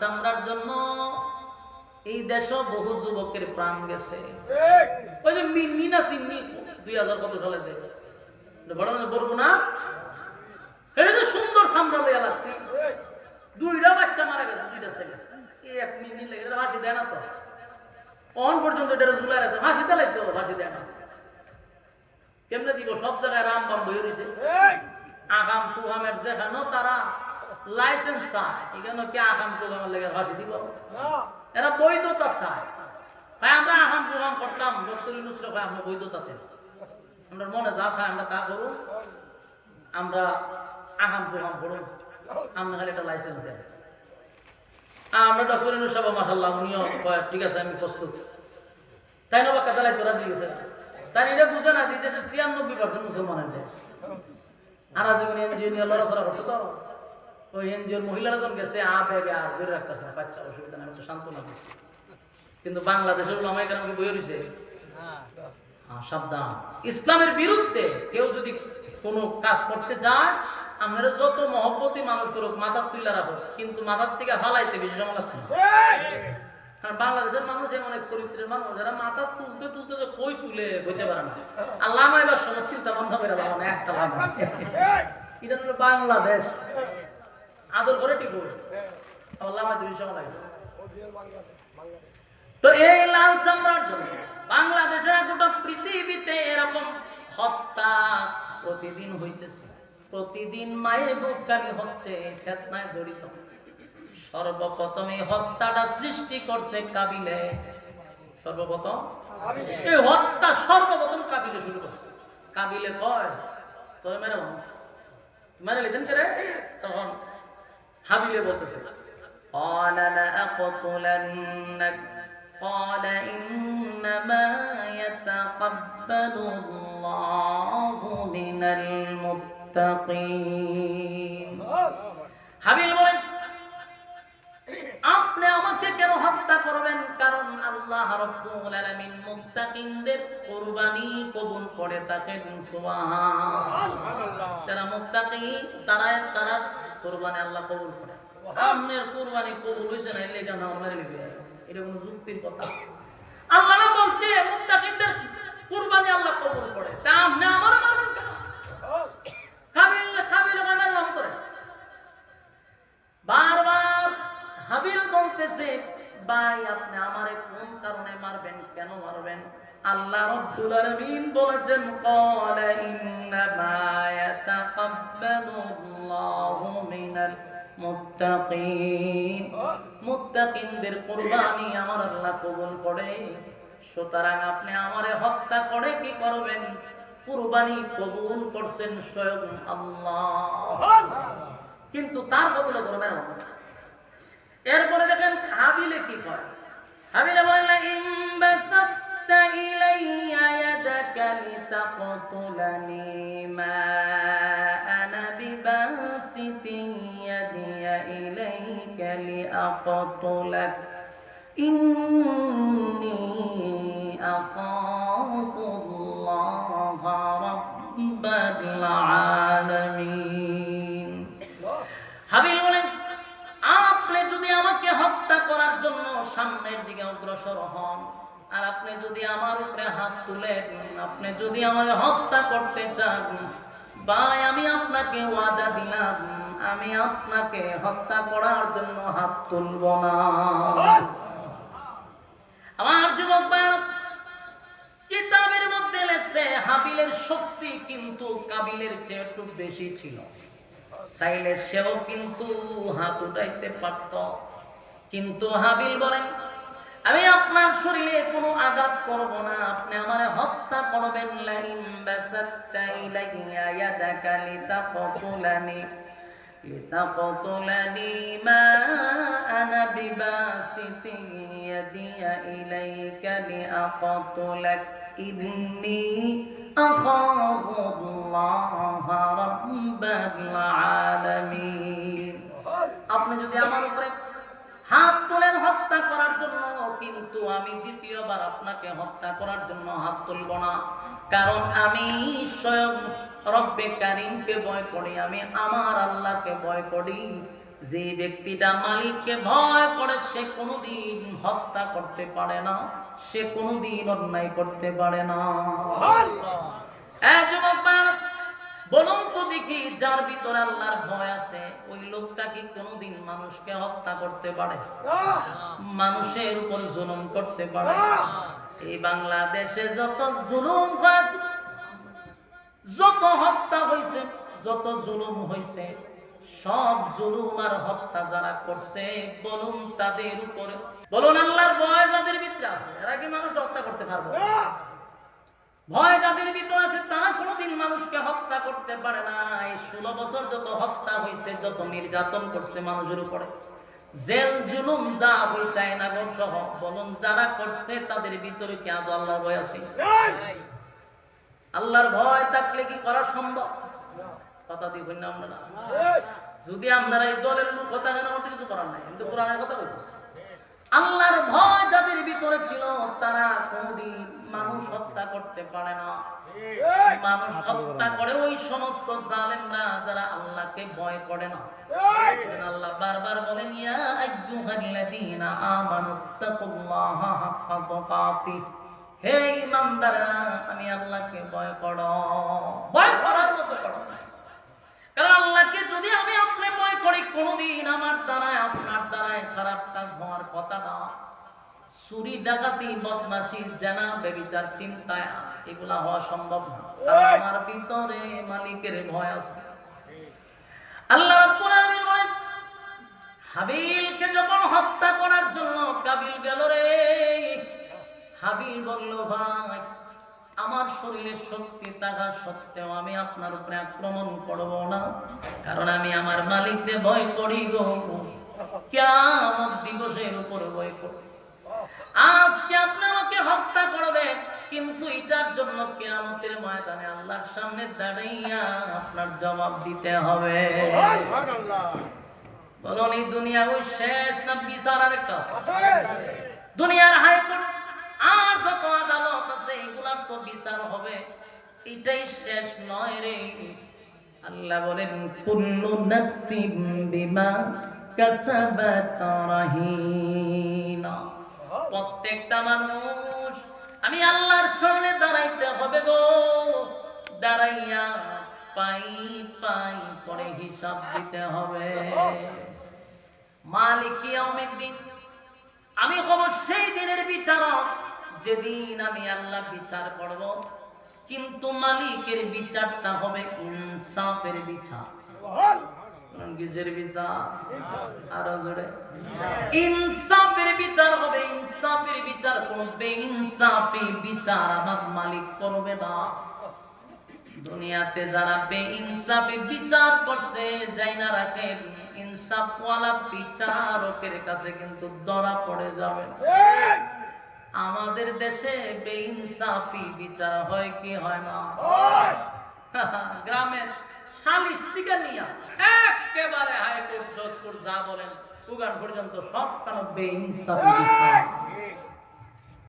চামড়ার জন্য এই দেশও বহু যুবকের প্রাণ গেছে। ওই যে মিন্নি না সিন্নি? দুই হাজার কত সালে বলব না এটা তো সুন্দর চামড়া লইয়া লাগছে। দুইটা বাচ্চা মারা গেছে দুইটা ছেলে। এই এক মিন্নি লেগে দেয় না তো? অন পর্যন্ত এটা ঝুলাই আছে ফাঁসি দেয় হবে ফাঁসি দেয় না। কেমনে দিব? সব জায়গায় রাম বাম বই রয়েছে আগাম কুহামের যেখানেও তারা লাইসেন্স চায় এখানে কি আগাম কুহামের লেগে ফাঁসি দিব? এরা বৈধতা চায়। ভাই আমরা আগাম কুহাম করতাম ডক্টর ইউনুসরে ভাই আমরা বৈধতাতে। আমরা মনে যা চায় আমরা তা করুন। আমরা আগাম কুহাম করুন। আমরা খালি একটা লাইসেন্স দেন। আমরা ডক্টর ইউনুস সাহেব মাসাল্লাহ উনিও কয়, ঠিক আছে আমি প্রস্তুত। তাই না বা কাতালাই তোরা জিজ্ঞেস তাই এটা বুঝে না যে দেশে ছিয়ানব্বই পার্সেন্ট মুসলমানের দেশ। আর জীবন এনজিও নিয়ে লড়াচড়া করছে তো? ওই এনজিওর মহিলারা যখন গেছে আ আর ধরে রাখতেছে না বাচ্চা অসুবিধা নেই সান্ত্বনা দিচ্ছে কিন্তু বাংলাদেশের ওলামাই কেন বই রয়েছে সাবধান। ইসলামের বিরুদ্ধে কেউ যদি কোনো কাজ করতে যায় আমরা যত মহব্বতী মানুষ করুক মাথার তুলে রাখো কিন্তু মাথার থেকে হালাইতে বেশি সময় লাগছে না। কারণ বাংলাদেশের মানুষ এমন এক চরিত্রের মানুষ যারা মাথা তুলতে তুলতে যে কই তুলে বইতে পারে না। আল্লাহ আমার এবার সময় চিন্তা বন্ধ করে দেওয়া না একটা লাভ এটা হলো বাংলাদেশ। আদর করে ঠিক আল্লাহ আমার দুই সময় লাগে তো এই লাল চামড়ার জন্য বাংলাদেশে গোটা পৃথিবীতে এরকম হত্যা প্রতিদিন হইতেছে। প্রতিদিন মায়ের বুকানি হচ্ছে ফেতনায় জড়িত। সর্বপ্রথম এই হত্যাটা সৃষ্টি করছে কাবিলে। সর্বপ্রথম? এই হত্যা সর্বপ্রথম কাবিলে শুরু করছে। কাবিলে কয়? তবে মেরে মেরে লিখেন কে রে? তখন হাবিলে বলতেছে قال لأقتلنك قال إنما يتقبل الله من المتقين হাবিল বলেন আপনি আমাকে কেন হত্যা করবেন কারণ আল্লাহ রাব্বুল আলামিন মুত্তাকিনদের কুরবানি কবুল করে থাকেন সুবহান যারা মুত্তাকি তারা তারা কুরবানি আল্লাহ কবুল করে। আপনার কুরবানি কবুল হইছে না এলে কেন আমার এটা কোনো যুক্তির কথা। আল্লাহ না বলছে মুত্তাকিনদের কুরবানি আল্লাহ কবুল করে। তা আপনি আমার মারবেন কেন? কাবিল কাবিল মানার অন্তরে বারবার হাবিল বলতেছে ভাই আপনি আমারে কোন কারণে মারবেন কেন মারবেন? আল্লাহ রাব্বুল আলামিন বলেছেন ক্বালা ইন্নামা ইয়াতাকাব্বালুল্লাহু। আমার আল্লাহ কবুল করে। সুতরাং আপনি আমারে হত্যা করে কি করবেন? কবুল করছেন স্বয়ং আল্লাহ। কিন্তু তার বদলে করবেন এরপরে দেখেন হাবিলে কি করে হাবিলে বললেন ইলাইয়া ইয়াদাকা লিতাকতুলানি মা ইয়াদিয়া ইলাইকা লিআকতুলাক ইন্নী আখাফুল্লাহা রাব্বাল আলামিন হাবিল বলেন, আপনি যদি আমাকে হত্যা করার জন্য সামনের দিকে অগ্রসর হন, আর আপনি যদি আমার উপরে হাত তুলেন, আপনি যদি আমার হত্যা করতে চান, ভাই, আমি আপনাকে ওয়াদা দিলাম। আমি আপনাকে হত্যা করার জন্য হাত তুলব না। আমার যুবক কিতাবের মধ্যে লেখছে, হাবিলের শক্তি কিন্তু কাবিলের চেয়ে একটু বেশি ছিল। চাইলে সেও কিন্তু হাত উঠাইতে পারত। কিন্তু হাবিল বলেন আমি আপনার শরীরে কোনো আঘাত করব না। আপনি আমার হত্যা করবেন। লাইন বাসাত্তা লিতাকতুলানি মা আনা বিবাসিতি ইয়াদিয়া ইলাইকা লিআকতুলাক ইন্নী আখাফু আল্লাহ রাব্বাল আলামিন আপনি যদি আমার উপরে হাত তোলেন হত্যা করার জন্য, কিন্তু আমি দ্বিতীয়বার আপনাকে হত্যা করার জন্য হাত তুলব না। কারণ আমি স্বয়ং রব্বে কারিমকে ভয় করি আমি আমার আল্লাহকে ভয় করি। যে ব্যক্তিটা মালিককে ভয় করে সে কোনোদিন হত্যা করতে পারে না সে কোনোদিন অন্যায় করতে পারে না। বলুন তো দেখি যার ভিতরে আল্লাহর ভয় আছে ওই লোকটা কি কোনোদিন মানুষকে হত্যা করতে পারে? মানুষের উপর জুলুম করতে পারে? এই বাংলাদেশে যত জুলুম হয়েছে যত হত্যা হয়েছে যত জুলুম হয়েছে সব জুলুম আর হত্যা যারা করছে বলুন তাদের উপরে। বলুন আল্লাহর ভয় যাদের ভিতরে আছে এরা কি মানুষ হত্যা করতে পারবে? ভয় যাদের ভিতরে আছে তারা কোনোদিন মানুষকে হত্যা করতে পারে না। এই ষোলো বছর যত হত্যা হয়েছে যত নির্যাতন করছে মানুষের উপরে জেল জুলুম যা হয়েছে আইনাগর সহ বলুন যারা করছে তাদের ভিতরে কি আদৌ আল্লাহর ভয় আছে? আল্লাহর ভয় থাকলে কি করা সম্ভব? কথা দিবেন না আপনারা। যদি আপনারা এই দলের কথা জানেন আমার কিছু করার নাই। কিন্তু কোরআনের কথা বলতেছে আল্লাহর ভয় যাদের ভিতরে ছিল, তারা কোনদিন মানুষ হত্যা করতে পারে না। মানুষ হত্যা করে ওই সমস্ত জালেমরা যারা আল্লাহকে ভয় করে না। আল্লাহ বারবার বলেন ইয়া আইয়ুহাল্লাযীনা আমানু তাকুল্লাহা হাক্কা তুকাতিহ। হে ইমানদাররা আমি আল্লাহকে ভয় করো। ভয় করার মতো করো। কারণ আল্লাহকে যদি আমি আপনি ভয় করি কোনোদিন আমার দ্বারায় আপনার দ্বারায় খারাপ কাজ হওয়ার কথা না। চুরি ডাকাতি বদমাসি জেনা বেবিচার চিন্তায় এগুলা হওয়া সম্ভব না। আমার ভিতরে মালিকের ভয় আছে। আল্লাহ হাবিলকে যখন হত্যা করার জন্য কাবিল গেল রে হাবিল বলল ভাই আমার শরীরে শক্তি থাকা সত্ত্বেও আমি আপনার উপরে আক্রমণ করব না কারণ আমি আমার মালিককে ভয় করি গো। কেমন দিবসের উপর ভয় করি। আজকে আপনাকে হত্যা করবে কিন্তু এটার জন্য কেয়ামতের ময়দানে আল্লাহর সামনে দাঁড়াইয়া আপনার জবাব দিতে হবে। বলুন এই দুনিয়া ওই শেষ না বিচার আরেকটা দুনিয়ার হাইকোর্ট আর যত আদালত আছে এগুলার তো বিচার হবে। এটাই শেষ নয় রে। আল্লাহ বলেন কুল্লু নাফসিম বিমা কাসাবাত রাহিনা। প্রত্যেকটা মানুষ আমি আল্লাহর সামনে দাঁড়াইতে হবে গো। দাঁড়াইয়া পাই পাই পরে হিসাব দিতে হবে। মালিক দিন আমি হব সেই দিনের বিচারক যেদিন আমি আল্লাহ বিচার করব। কিন্তু মালিকের বিচারটা হবে ইনসাফের বিচার। বিচার? হবে, ইনসাফের বিচার বিচার মালিক করবে দুনিয়াতে যারা বে ইনসাফি বিচার করছে যাই না রাখেন। ইনসাফওয়ালা বিচারকের কাছে কিন্তু ধরা পড়ে যাবে আমাদের দেশে বেইনসাফি বিচার হয় কি হয় না? গ্রামের সালিশ থেকে নিয়া একেবারে হাইকোর্ট জজকোর্ট যা বলেন উগান পর্যন্ত সব কারণ বেইনসাফি বিচার।